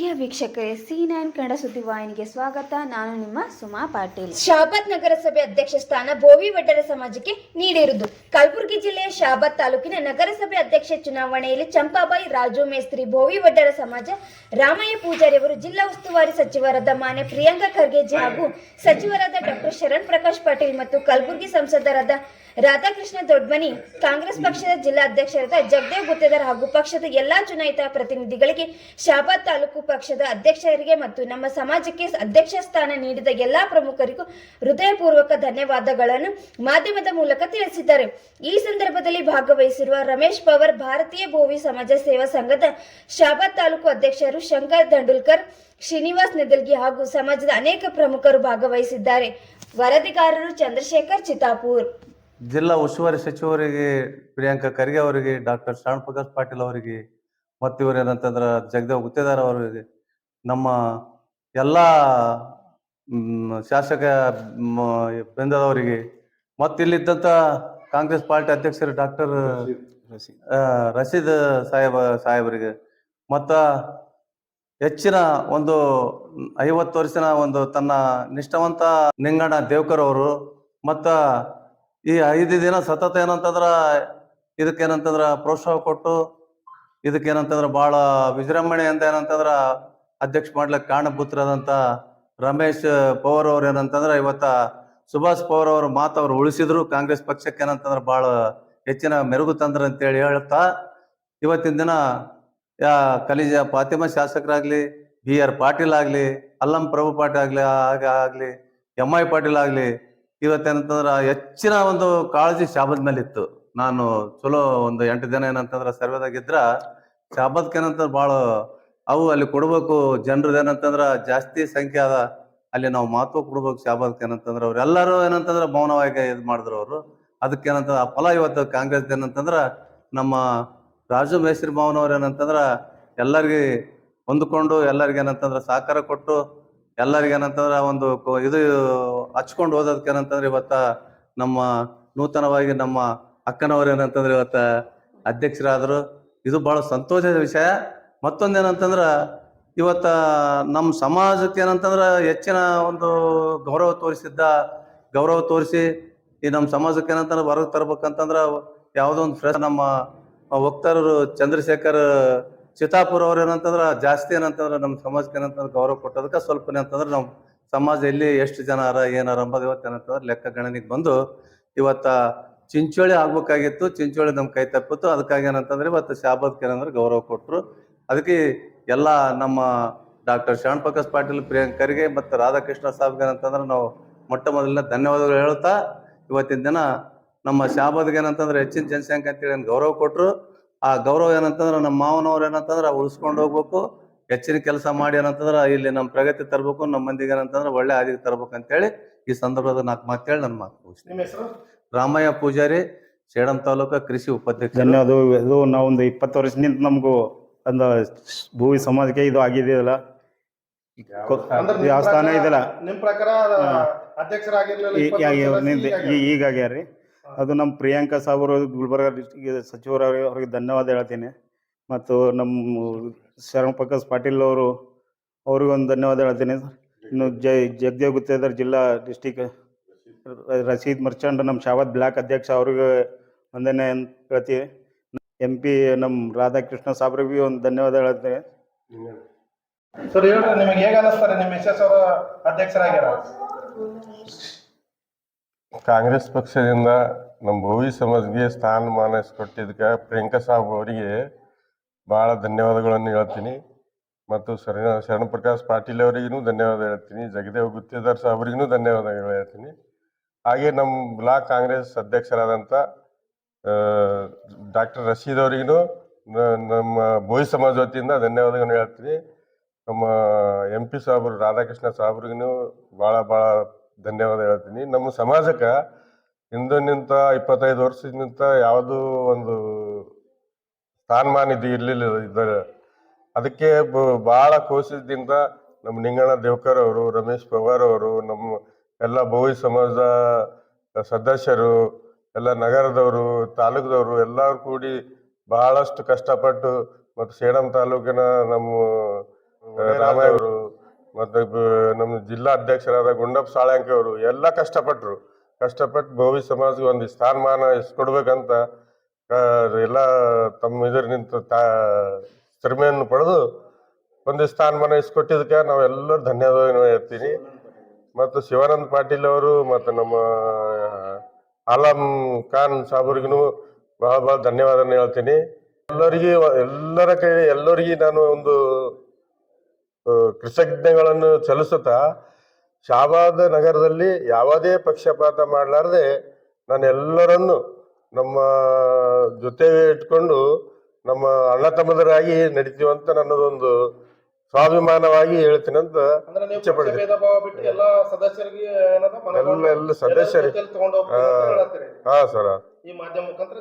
ಪ್ರಿಯ ವೀಕ್ಷಕರೇ C nine Kannada ಸುದ್ದಿವಾಹಿನಿಗೆ ಸ್ವಾಗತ. ನಾನು ನಿಮ್ಮ ಸುಮಾ ಪಾಟೀಲ್. ಶಾಬಾದ್ ನಗರಸಭೆ ಅಧ್ಯಕ್ಷ ಸ್ಥಾನ ಭೋವಿ ವಡ್ಡರ ಸಮಾಜಕ್ಕೆ ನೀಡಿರುವುದು. ಕಲಬುರಗಿ ಜಿಲ್ಲೆಯ ಶಾಬಾದ್ ತಾಲೂಕಿನ ನಗರಸಭೆ ಅಧ್ಯಕ್ಷ ಚುನಾವಣೆಯಲ್ಲಿ ಚಂಪಾಬಾಯಿ ರಾಜು ಮೇಸ್ತ್ರಿ ಭೋವಿ ವಡ್ಡರ ಸಮಾಜ, ರಾಮಯ್ಯ ಪೂಜಾರಿ ಅವರು ಜಿಲ್ಲಾ ಉಸ್ತುವಾರಿ ಸಚಿವರಾದ ಮಾನೆ ಪ್ರಿಯಾಂಕಾ ಖರ್ಗೆಜಿ ಹಾಗೂ ಸಚಿವರಾದ ಡಾಕ್ಟರ್ ಶರಣ್ ಪ್ರಕಾಶ್ ಪಾಟೀಲ್ ಮತ್ತು ಕಲಬುರಗಿ ಸಂಸದರಾದ ರಾಧಾಕೃಷ್ಣ ದೊಡ್ಮನಿ, ಕಾಂಗ್ರೆಸ್ ಪಕ್ಷದ ಜಿಲ್ಲಾ ಅಧ್ಯಕ್ಷರಾದ ಜಗದೇವ್ ಗುತ್ತೇದಾರ್ ಹಾಗೂ ಪಕ್ಷದ ಎಲ್ಲಾ ಚುನಾಯಿತ ಪ್ರತಿನಿಧಿಗಳಿಗೆ ಶಾಬಾದ್ ತಾಲೂಕು ಪಕ್ಷದ ಅಧ್ಯಕ್ಷರಿಗೆ ಮತ್ತು ನಮ್ಮ ಸಮಾಜಕ್ಕೆ ಅಧ್ಯಕ್ಷ ಸ್ಥಾನ ನೀಡಿದ ಎಲ್ಲಾ ಪ್ರಮುಖರಿಗೂ ಹೃದಯಪೂರ್ವಕ ಧನ್ಯವಾದಗಳನ್ನು ಮಾಧ್ಯಮದ ಮೂಲಕ ತಿಳಿಸಿದ್ದಾರೆ. ಈ ಸಂದರ್ಭದಲ್ಲಿ ಭಾಗವಹಿಸಿರುವ ರಮೇಶ್ ಪವರ್, ಭಾರತೀಯ ಭೋವಿ ಸಮಾಜ ಸೇವಾ ಸಂಘದ ಶಾಬಾದ್ ತಾಲೂಕು ಅಧ್ಯಕ್ಷರು ಶಂಕರ್ ದಂಡುಲ್ಕರ್ ಶ್ರೀನಿವಾಸ್ ನೆದಲ್ಗಿ ಹಾಗೂ ಸಮಾಜದ ಅನೇಕ ಪ್ರಮುಖರು ಭಾಗವಹಿಸಿದ್ದಾರೆ. ವರದಿಗಾರರು ಚಂದ್ರಶೇಖರ್ ಚಿತಾಪೂರ್ ಜಿಲ್ಲಾ ಉಸ್ತುವಾರಿ ಸಚಿವರಿಗೆ ಪ್ರಿಯಾಂಕಾ ಖರ್ಗೆ ಅವರಿಗೆ, ಡಾಕ್ಟರ್ ಶರಣ್ ಪ್ರಕಾಶ್ ಪಾಟೀಲ್ ಅವರಿಗೆ ಮತ್ತು ಇವರೇನಂತಂದ್ರೆ ಜಗದೇವ್ ಗುತ್ತೇದಾರ್ ಅವರಿಗೆ, ನಮ್ಮ ಎಲ್ಲ ಶಾಸಕ ಬೆಂದದವರಿಗೆ ಬೃಂದದವರಿಗೆ ಮತ್ತು ಇಲ್ಲಿದ್ದಂಥ ಕಾಂಗ್ರೆಸ್ ಪಾರ್ಟಿ ಅಧ್ಯಕ್ಷರು ಡಾಕ್ಟರ್ ರಶೀದ್ ಸಾಹೇಬ ಸಾಹೇಬರಿಗೆ. ಮತ್ತ ಹೆಚ್ಚಿನ ಒಂದು ಐವತ್ತು ವರ್ಷದ ಒಂದು ತನ್ನ ನಿಷ್ಠಾವಂತ ನಿಂಗಣ್ಣ ದೇವ್ಕರ್ ಅವರು ಮತ್ತ ಈ ಐದು ದಿನ ಸತತ ಏನಂತಂದ್ರ ಇದಕ್ಕೇನಂತಂದ್ರ ಪ್ರೋತ್ಸಾಹ ಕೊಟ್ಟು ಇದಕ್ಕೇನಂತಂದ್ರ ಭಾಳ ಅಂತ ಏನಂತಂದ್ರ ಅಧ್ಯಕ್ಷ ಮಾಡ್ಲಿಕ್ಕೆ ಕಾರಣಭೂತರಾದಂಥ ರಮೇಶ್ ಪವರ್ ಅವ್ರು ಏನಂತಂದ್ರ ಇವತ್ತ ಸುಭಾಷ್ ಪವಾರ್ ಅವರ ಮಾತು ಅವ್ರು ಉಳಿಸಿದ್ರು. ಕಾಂಗ್ರೆಸ್ ಪಕ್ಷಕ್ಕೆ ಏನಂತಂದ್ರೆ ಭಾಳ ಹೆಚ್ಚಿನ ಮೆರುಗು ತಂದ್ರ ಅಂತೇಳಿ ಹೇಳ್ತಾ, ಇವತ್ತಿನ ದಿನ ಯಾ ಕಲಿಜ ಫಾತಿಮಾ ಶಾಸಕರಾಗ್ಲಿ ಬಿ ಆರ್ ಪಾಟೀಲ್ ಆಗ್ಲಿ, ಅಲ್ಲಂ ಪ್ರಭು ಪಾಟೀಲ್ ಆಗ್ಲಿ ಆಗ ಆಗ್ಲಿ ಎಂ ಐ ಪಾಟೀಲ್ ಆಗ್ಲಿ, ಇವತ್ತೇನಂತಂದ್ರ ಹೆಚ್ಚಿನ ಒಂದು ಕಾಳಜಿ ಶಾಬದ್ ಮೇಲೆ ಇತ್ತು ನಾನು ಚಲೋ ಒಂದು ಎಂಟು ದಿನ ಏನಂತಂದ್ರೆ ಸರ್ವೇದಾಗಿದ್ರ ಶಾಬದ್ಕೇನಂತ ಬಹಳ ಅವು ಅಲ್ಲಿ ಕೊಡ್ಬೇಕು ಜನರದ್ದು ಏನಂತಂದ್ರ ಜಾಸ್ತಿ ಸಂಖ್ಯೆ ಅದ ಅಲ್ಲಿ ನಾವು ಮಹತ್ವ ಕೊಡ್ಬೇಕು ಶಾಬದ್ಕ ಏನಂತಂದ್ರೆ ಅವ್ರೆಲ್ಲರೂ ಏನಂತಂದ್ರೆ ಮೌನವಾಗಿ ಇದು ಮಾಡಿದ್ರು ಅವರು. ಅದಕ್ಕೆ ಏನಂತಂದ್ರೆ ಆ ಫಲ ಇವತ್ತು ಕಾಂಗ್ರೆಸ್ ಏನಂತಂದ್ರೆ ನಮ್ಮ ರಾಜು ಮೇಸ್ತ್ರಿ ಅವ್ರು ಏನಂತಂದ್ರೆ ಎಲ್ಲರಿಗೆ ಹೊಂದ್ಕೊಂಡು ಎಲ್ಲರಿಗೆ ಏನಂತಂದ್ರೆ ಸಹಕಾರ ಕೊಟ್ಟು ಎಲ್ಲರಿಗೆ ಏನಂತಂದ್ರೆ ಒಂದು ಇದು ಹಚ್ಕೊಂಡು ಓದೋದಕ್ಕೆ ಏನಂತಂದ್ರೆ ಇವತ್ತ ನಮ್ಮ ನೂತನವಾಗಿ ನಮ್ಮ ಅಕ್ಕನವ್ರು ಏನಂತಂದ್ರೆ ಇವತ್ತ ಅಧ್ಯಕ್ಷರಾದರು. ಇದು ಬಹಳ ಸಂತೋಷದ ವಿಷಯ. ಮತ್ತೊಂದು ಏನಂತಂದ್ರ ಇವತ್ತ ನಮ್ಮ ಸಮಾಜಕ್ಕೆ ಏನಂತಂದ್ರೆ ಹೆಚ್ಚಿನ ಒಂದು ಗೌರವ ತೋರಿಸಿದ್ದ, ಗೌರವ ತೋರಿಸಿ ಈ ನಮ್ಮ ಸಮಾಜಕ್ಕೆ ಏನಂತಂದ್ರೆ ಹೊರಗೆ ತರ್ಬೇಕಂತಂದ್ರ ಯಾವುದೋ ಒಂದು ಫ್ರೆಶ್ ನಮ್ಮ ವಕ್ತಾರರು ಚಂದ್ರಶೇಖರ್ ಚಿತಾಪುರ ಅವ್ರು ಏನಂತಂದ್ರೆ ಜಾಸ್ತಿ ಏನಂತಂದ್ರೆ ನಮ್ಮ ಸಮಾಜಕ್ಕೆ ಏನಂತಂದ್ರೆ ಗೌರವ ಕೊಟ್ಟದಕ್ಕೆ ಸ್ವಲ್ಪ ಏನಂತಂದ್ರೆ ನಮ್ಮ ಸಮಾಜ ಎಲ್ಲಿ ಎಷ್ಟು ಜನ ಅರ ಏನಾರ ಅಂಬದು ಇವತ್ತು ಏನಂತಂದ್ರೆ ಲೆಕ್ಕ ಗಣನೆಗೆ ಬಂದು ಇವತ್ತ ಚಿಂಚೋಳಿ ಆಗ್ಬೇಕಾಗಿತ್ತು, ಚಿಂಚೋಳಿ ನಮ್ಮ ಕೈ ತಪ್ಪಿತ್ತು. ಅದಕ್ಕಾಗಿ ಏನಂತಂದ್ರೆ ಇವತ್ತು ಶಾಬದ್ಗೆ ಏನಂದ್ರೆ ಗೌರವ ಕೊಟ್ಟರು ಅದಕ್ಕೆ ಎಲ್ಲ ನಮ್ಮ ಡಾಕ್ಟರ್ ಶರಣ್ ಪ್ರಕಾಶ್ ಪಾಟೀಲ್ ಪ್ರಿಯಾಂಕರಿಗೆ ಮತ್ತು ರಾಧಾಕೃಷ್ಣ ಸಾಬ್ಗೆ ಏನಂತಂದ್ರೆ ನಾವು ಮೊಟ್ಟ ಮೊದಲನೇ ಧನ್ಯವಾದಗಳು ಹೇಳ್ತಾ ಇವತ್ತಿನ ದಿನ ನಮ್ಮ ಶಾಬದ್ಗೆ ಏನಂತಂದ್ರೆ ಹೆಚ್ಚಿನ ಜನಸಂಖ್ಯೆ ಅಂತೇಳಿ ಏನು ಗೌರವ ಕೊಟ್ಟರು ಆ ಗೌರವ ಏನಂತಂದ್ರೆ ನಮ್ಮ ಮಾವನವ್ರು ಏನಂತಂದ್ರೆ ಉಳಿಸ್ಕೊಂಡು ಹೋಗ್ಬೇಕು. ಹೆಚ್ಚಿನ ಕೆಲಸ ಮಾಡಿ ಏನಂತಂದ್ರೆ ಇಲ್ಲಿ ನಮ್ಮ ಪ್ರಗತಿ ತರಬೇಕು ನಮ್ಮ ಮಂದಿಗೆ ಏನಂತಂದ್ರೆ ಒಳ್ಳೆ ಹಾದಿಗೆ ತರಬೇಕು ಅಂತೇಳಿ ಈ ಸಂದರ್ಭದಲ್ಲಿ ನಾಲ್ಕು ಮಾತು ಹೇಳಿ ನನ್ನ ಮಾತು ಮುಗಿಸ್ತೀನಿ. ನಿಮ್ಮ ಹೆಸರು? ರಾಮಯ್ಯ ಪೂಜಾರಿ ಸೇಡಂ ತಾಲೂಕು ಕೃಷಿ ಉಪಾಧ್ಯಕ್ಷ ಧನ್ಯವಾದ ಇದು ನಾವು ಒಂದು ಇಪ್ಪತ್ತು ವರ್ಷದಿಂದ ನಮಗೂ ಒಂದು ಭೂಮಿ ಸಮಾಜಕ್ಕೆ ಇದು ಆಗಿದೆಯಲ್ಲ? ಯಾವ ಸ್ಥಾನ ಇದೆಯಲ್ಲ? ನಿಮ್ ಪ್ರಕಾರ. ಅಧ್ಯಕ್ಷರಾಗಿರ್ಲಿಲ್ಲ ಈಗ ಆಗ್ಯಾರ್ರಿ. ಅದು ನಮ್ಮ ಪ್ರಿಯಾಂಕಾ ಸಾಬರು ಗುಲ್ಬರ್ಗ ಡಿಸ್ಟಿಕ್ ಸಚಿವರು ಅವ್ರಿಗೆ ಧನ್ಯವಾದ ಹೇಳ್ತೀನಿ. ಮತ್ತು ನಮ್ಮ ಶರಣ ಪ್ರಕಾಶ್ ಪಾಟೀಲ್ ಅವರು ಅವ್ರಿಗೊಂದು ಧನ್ಯವಾದ ಹೇಳ್ತೀನಿ. ಇನ್ನು ಜೈ ಜಗದೇವ್ ಗುತ್ತೇದಾರ್ ಜಿಲ್ಲಾ ಡಿಸ್ಟಿಕ್ ರಶೀದ್ ಮರ್ಚಂಡ್ ನಮ್ಮ ಶಾವತ್ ಬ್ಲಾಕ್ ಅಧ್ಯಕ್ಷ ಅವ್ರಿಗೆ ವಂದನೆ ಅಂತ ಹೇಳ್ತೀವಿ ಎಂ ಪಿ ನಮ್ಮ ರಾಧಾಕೃಷ್ಣ ಸಾಬ್ರಿಗೆ ಒಂದು ಧನ್ಯವಾದ ಹೇಳ್ತೇನೆ. ಸರ್ ಹೇಳ್ರಿ ನಿಮಗೆ ಹೇಗೆ ನಿಮ್ಮ ಎಸ್ ಅವರು ಅಧ್ಯಕ್ಷರಾಗ್ಯಾರ? ಕಾಂಗ್ರೆಸ್ ಪಕ್ಷದಿಂದ ನಮ್ಮ ಭೋವಿ ಸಮಾಜ್ಗೆ ಸ್ಥಾನಮಾನ ಕೊಟ್ಟಿದ್ದಕ್ಕೆ ಪ್ರಿಯಾಂಕಾ ಸಾಬ್ ಅವರಿಗೆ ಭಾಳ ಧನ್ಯವಾದಗಳನ್ನು ಹೇಳ್ತೀನಿ. ಮತ್ತು ಶರಣ ಶರಣ ಪ್ರಕಾಶ್ ಪಾಟೀಲ್ ಅವರಿಗೂ ಧನ್ಯವಾದ ಹೇಳ್ತೀನಿ. ಜಗದೇವ್ ಗುತ್ತೇದಾರ್ ಸಾಬ್ರಿಗೂ ಧನ್ಯವಾದಗಳು ಹೇಳ್ತೀನಿ. ಹಾಗೆ ನಮ್ಮ ಬ್ಲಾಕ್ ಕಾಂಗ್ರೆಸ್ ಅಧ್ಯಕ್ಷರಾದಂಥ ಡಾಕ್ಟರ್ ರಶೀದ್ ಅವರಿಗೂ ನಮ್ಮ ಭೋವಿ ಸಮಾಜ ವತಿಯಿಂದ ಧನ್ಯವಾದಗಳನ್ನು ಹೇಳ್ತೀನಿ ನಮ್ಮ ಎಂ ಪಿ ಸಾಬ್ರು, ರಾಧಾಕೃಷ್ಣ ಸಾಬ್ರಿಗೂ ಭಾಳ ಭಾಳ ಧನ್ಯವಾದ ಹೇಳ್ತೀನಿ. ನಮ್ಮ ಸಮಾಜಕ್ಕೆ ಹಿಂದೆ ನಿಂತ ಇಪ್ಪತ್ತೈದು ವರ್ಷದಿಂದ ಯಾವುದೂ ಒಂದು ಸ್ಥಾನಮಾನ ಇದು ಇರಲಿಲ್ಲ ಇದ್ದಾರೆ ಅದಕ್ಕೆ ಭಾಳ ಕೋಶದಿಂದ ನಮ್ಮ ನಿಂಗಣ್ಣ ದೇವ್ಕರ್ ಅವರು, ರಮೇಶ್ ಪವಾರ್ ಅವರು, ನಮ್ಮ ಎಲ್ಲ ಭೋವಿ ಸಮಾಜ ಸದಸ್ಯರು ಎಲ್ಲ ನಗರದವರು ತಾಲೂಕದವರು ಎಲ್ಲರೂ ಕೂಡಿ ಬಹಳಷ್ಟು ಕಷ್ಟಪಟ್ಟು ಮತ್ತು ಸೇಡಂ ತಾಲೂಕಿನ ನಮ್ಮ ರಾಮಯ್ಯ ಮತ್ತು ನಮ್ಮ ಜಿಲ್ಲಾ ಅಧ್ಯಕ್ಷರಾದ ಗುಂಡಪ್ಪ ಸಾಳಂಕಿ ಅವರು ಎಲ್ಲ ಕಷ್ಟಪಟ್ಟರು ಕಷ್ಟಪಟ್ಟು ಭೋವಿ ಸಮಾಜಕ್ಕೆ ಒಂದು ಸ್ಥಾನಮಾನ ಕೊಡ್ಬೇಕಂತ ಎಲ್ಲ ತಮ್ಮ ಇದ್ರ ನಿಂತ ತಾ ಶ್ರಮೆಯನ್ನು ಪಡೆದು ಒಂದು ಸ್ಥಾನಮಾನ ಇಸ್ಕೊಟ್ಟಿದ್ದಕ್ಕೆ ನಾವೆಲ್ಲರೂ ಧನ್ಯವಾದ ಹೇಳ್ತೀನಿ. ಮತ್ತು ಶಿವಾನಂದ ಪಾಟೀಲ್ ಅವರು ಮತ್ತು ನಮ್ಮ ಆಲಂ ಖಾನ್ ಸಾಬ್ರಿಗೂ ಬಹಳ ಬಹಳ ಧನ್ಯವಾದ ಹೇಳ್ತೀನಿ. ಎಲ್ಲರಿಗೆ ಎಲ್ಲರ ಕೈ, ಎಲ್ಲರಿಗೆ ನಾನು ಒಂದು ಕೃತಜ್ಞಗಳನ್ನು ಚಲಿಸುತ್ತಾ ಶಾಬಾದ್ ನಗರದಲ್ಲಿ ಯಾವುದೇ ಪಕ್ಷಪಾತ ಮಾಡಲಾರದೆ ನಾನು ಎಲ್ಲರನ್ನು ನಮ್ಮ ಜೊತೆ ಇಟ್ಕೊಂಡು ನಮ್ಮ ಅಣ್ಣ ತಮ್ಮದರಾಗಿ ನಡೀತೀವಂತ ನನ್ನದೊಂದು ಸ್ವಾಭಿಮಾನವಾಗಿ ಹೇಳ್ತೀನಿ ಅಂತ ಅಂದ್ರೆ ನೀವು ಇಚ್ಛೆ ಪಡ್ತೀನಿ. ಭೇದ ಭಾವ ಬಿಟ್ಟು ಎಲ್ಲಾ ಸದಸ್ಯರಿಗೆ ಏನದ ಎಲ್ಲ ಎಲ್ಲ ಸದಸ್ಯರಿಗೆ ತಗೊಂಡು ಹಾ. ಸರ್. ಈ ಮಾಧ್ಯಮ ಮುಖಾಂತರ